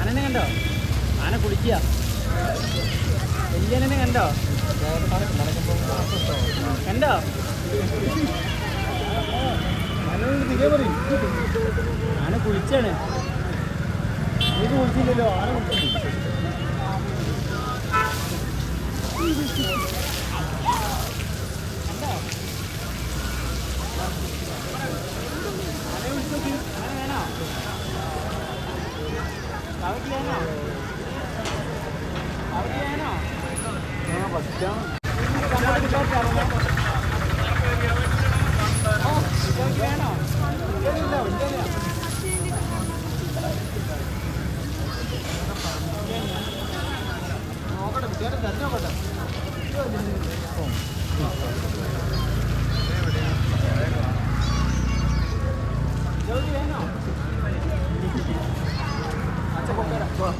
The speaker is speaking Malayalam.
ആനനെ കണ്ടോ? ആന കുളിക്കുക. വലിയനെ കണ്ടോ? കണ്ടോ? ആന കുളിച്ചാണ്. ഇത് കുളിച്ചില്ലല്ലോ. ആന കുളിച്ചില്ല. നോക്കട്ടെ ചേട്ടൻ തന്നെ നോക്കട്ടെ Vâng.